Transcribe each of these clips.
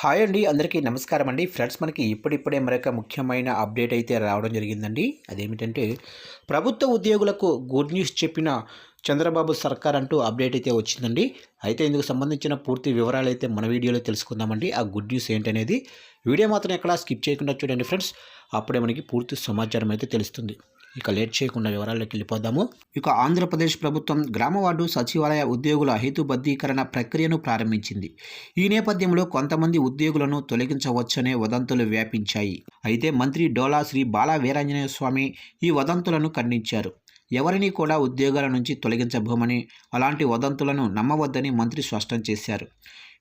Hi అండి అందరికీ నమస్కారం అండి. ఫ్రెండ్స్ మనకి ఇప్పుడిప్పుడే మరొక ముఖ్యమైన అప్డేట్ అయితే రావడం జరిగిందండి. అదేమిటంటే ప్రభుత్వ ఉద్యోగులకు గుడ్ న్యూస్ చెప్పిన చంద్రబాబు సర్కార్ అంటూ అప్డేట్ అయితే వచ్చిందండి. అయితే ఇందుకు సంబంధించిన పూర్తి వివరాలు అయితే మన వీడియోలో తెలుసుకుందామండి. ఆ గుడ్ న్యూస్ ఏంటనేది వీడియో మాత్రం ఎక్కడా స్కిప్ చేయకుండా చూడండి ఫ్రెండ్స్. అప్పుడే మనకి పూర్తి సమాచారం అయితే తెలుస్తుంది. ఇక లేట్ చేయకుండా వివరాల్లోకి వెళ్ళిపోదాము. ఇక ఆంధ్రప్రదేశ్ ప్రభుత్వం గ్రామ వార్డు సచివాలయ ఉద్యోగుల హేతుబద్ధీకరణ ప్రక్రియను ప్రారంభించింది. ఈ నేపథ్యంలో కొంతమంది ఉద్యోగులను తొలగించవచ్చనే వదంతులు వ్యాపించాయి. అయితే మంత్రి డోలా శ్రీ బాలా వీరాంజనేయ స్వామి ఈ వదంతులను ఖండించారు. ఎవరిని కూడా ఉద్యోగాల నుంచి తొలగించబోమని అలాంటి వదంతులను నమ్మవద్దని మంత్రి స్పష్టం చేశారు.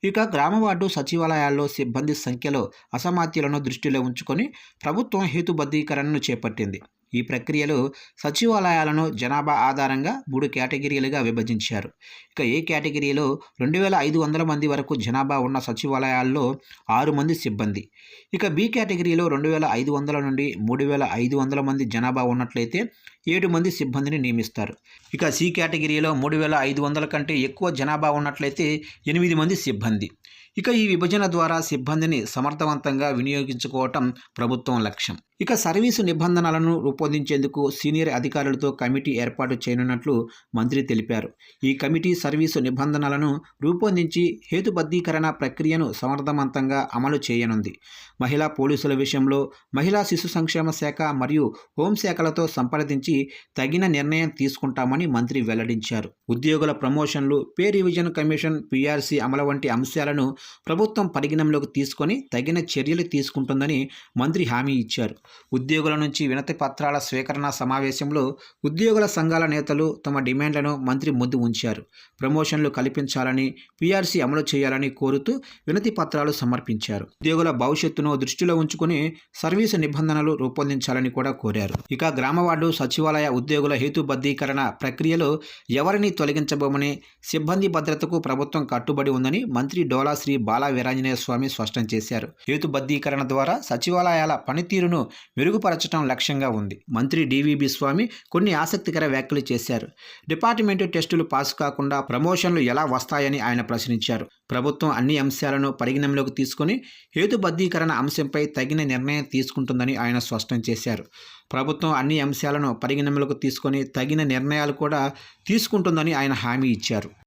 ఇక గ్రామ వార్డు సచివాలయాల్లో సిబ్బంది సంఖ్యలో అసమాత్యులను దృష్టిలో ఉంచుకొని ప్రభుత్వం హేతుబద్ధీకరణను చేపట్టింది. ఈ ప్రక్రియలో సచివాలయాలను జనాభా ఆధారంగా మూడు కేటగిరీలుగా విభజించారు. ఇక ఏ కేటగిరీలో రెండు వేల ఐదు వందల మంది వరకు జనాభా ఉన్న సచివాలయాల్లో ఆరు మంది సిబ్బంది. ఇక బి కేటగిరీలో రెండు వేల ఐదు వందల నుండి మూడు వేల ఐదు వందల మంది జనాభా ఉన్నట్లయితే ఏడు మంది సిబ్బందిని నియమిస్తారు. ఇక సి కేటగిరీలో మూడు వేల ఐదు వందల కంటే ఎక్కువ జనాభా ఉన్నట్లయితే ఎనిమిది మంది సిబ్బంది. ఇక ఈ విభజన ద్వారా సిబ్బందిని సమర్థవంతంగా వినియోగించుకోవటం ప్రభుత్వం లక్ష్యం. ఇక సర్వీసు నిబంధనలను రూపొందించేందుకు సీనియర్ అధికారులతో కమిటీ ఏర్పాటు చేయనున్నట్లు మంత్రి తెలిపారు. ఈ కమిటీ సర్వీసు నిబంధనలను రూపొందించి హేతుబద్ధీకరణ ప్రక్రియను సమర్థవంతంగా అమలు చేయనుంది. మహిళా పోలీసుల విషయంలో మహిళా శిశు సంక్షేమ శాఖ మరియు హోంశాఖలతో సంప్రదించి తగిన నిర్ణయం తీసుకుంటామని మంత్రి వెల్లడించారు. ఉద్యోగుల ప్రమోషన్లు పే రివిజన్ కమిషన్ పీఆర్సీ అమలు వంటి అంశాలను ప్రభుత్వం పరిగణనలోకి తీసుకొని తగిన చర్యలు తీసుకుంటుందని మంత్రి హామీ ఇచ్చారు. ఉద్యోగుల నుంచి వినతి పత్రాల స్వీకరణ సమావేశంలో ఉద్యోగుల సంఘాల నేతలు తమ డిమాండ్లను మంత్రి ముందు ఉంచారు. ప్రమోషన్లు కల్పించాలని పీఆర్సీ అమలు చేయాలని కోరుతూ వినతి పత్రాలు సమర్పించారు. ఉద్యోగుల భవిష్యత్తును దృష్టిలో ఉంచుకుని సర్వీసు నిబంధనలు రూపొందించాలని కూడా కోరారు. ఇక గ్రామ వార్డు సచివాలయ ఉద్యోగుల హేతుబద్ధీకరణ ప్రక్రియలో ఎవరిని తొలగించబోమని సిబ్బంది భద్రతకు ప్రభుత్వం కట్టుబడి ఉందని మంత్రి డోలా శ్రీ బాలా వీరాంజనేయ స్వామి స్పష్టం చేశారు. హేతుబద్ధీకరణ ద్వారా సచివాలయాల పనితీరును మెరుగుపరచడం లక్ష్యంగా ఉంది మంత్రి డివిబి స్వామి కొన్ని ఆసక్తికర వ్యాఖ్యలు చేశారు. డిపార్ట్మెంటు టెస్టులు పాస్ కాకుండా ప్రమోషన్లు ఎలా వస్తాయని ఆయన ప్రశ్నించారు. ప్రభుత్వం అన్ని అంశాలను పరిగణనలోకి తీసుకుని హేతుబద్ధీకరణ అంశంపై తగిన నిర్ణయం తీసుకుంటుందని ఆయన స్పష్టం చేశారు. ప్రభుత్వం అన్ని అంశాలను పరిగణనలోకి తీసుకొని తగిన నిర్ణయాలు కూడా తీసుకుంటుందని ఆయన హామీ ఇచ్చారు.